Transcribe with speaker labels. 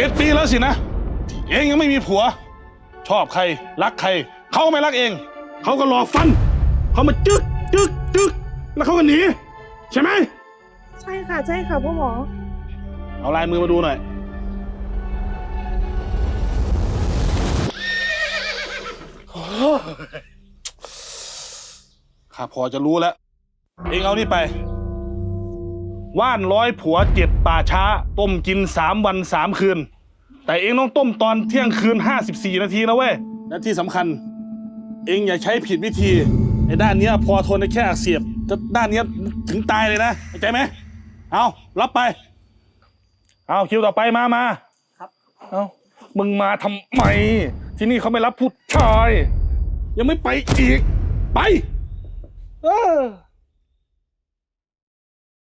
Speaker 1: เจ็ดปีแล้วสินะ เองยังไม่มีผัว ชอบใคร รักใคร เขาไม่รักเอง เขาก็หลอกฟัน เขามาจึกจึกจึกแล้วเขาก็หนีใช่ไหม
Speaker 2: ใช่ค่ะ ใช่ค่ะพ่อหมอ
Speaker 1: เอาลายมือมาดูหน่อย ข้าพอจะรู้แล้ว เองเอานี่ไป ว่านร้อยผัวเจ็ดป่าช้า ต้มกินสามวันสามคืน แต่เองต้องต้มตอนเที่ยงคืนห้าสิบสี่นาทีนะเว้ยและที่สำคัญ เองอย่าใช้ผิดวิธีไอ้ด้านเนี้ยพอทนได้แค่อักเสียบแต่ด้านเนี้ยถึงตายเลยนะเข้าใจไหมเอารับไป เอาคิวต่อไปมามา
Speaker 3: ครับ
Speaker 1: เอามึงมาทำไม ที่นี่เขาไม่รับผู้ชาย ยังไม่ไปอีกไปเออ